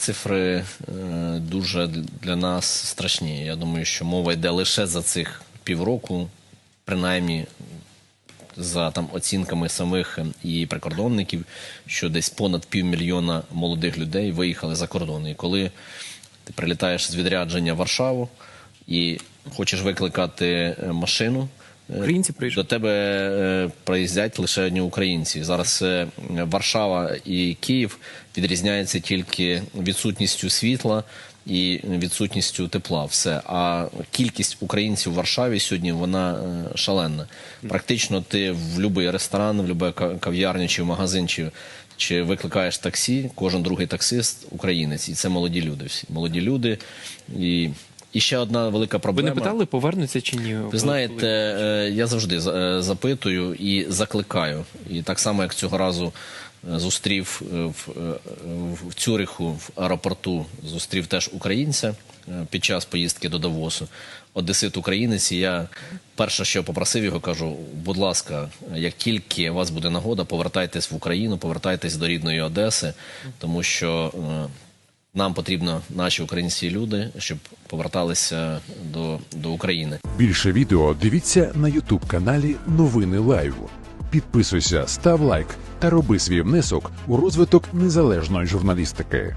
Цифри е, дуже для нас страшні. Я думаю, що мова йде лише за цих півроку, принаймні за там оцінками самих е, і прикордонників, що десь понад півмільйона молодих людей виїхали за кордон. І коли ти прилітаєш з відрядження в Варшаву і хочеш викликати е, машину. Українці приїжджають. До тебе е, приїздять лише одні українці. Зараз е, Варшава і Київ відрізняються тільки відсутністю світла і відсутністю тепла. Все. А кількість українців в Варшаві сьогодні вона е, шалена. Практично ти в будь-який ресторан, в будь-яку кав'ярню чи в магазин, чи, чи викликаєш таксі, кожен другий таксист українець. І це молоді люди. Всі молоді люди. І, і ще одна велика проблема. Ви не питали, повернуться чи ні? Ви знаєте, е, я завжди за- е, запитую і закликаю. І так само, як цього разу е, зустрів в, в Цюриху в аеропорту, зустрів теж українця під час поїздки до Давосу. Одесит українець, і я перше, що попросив його, кажу: будь ласка, як тільки у вас буде нагода, повертайтесь в Україну, повертайтесь до рідної Одеси, тому що. Нам потрібно наші українські люди, щоб поверталися до, до України. Більше відео дивіться на Ютуб каналі Новини Лайв. Підписуйся, став лайк та роби свій внесок у розвиток незалежної журналістики.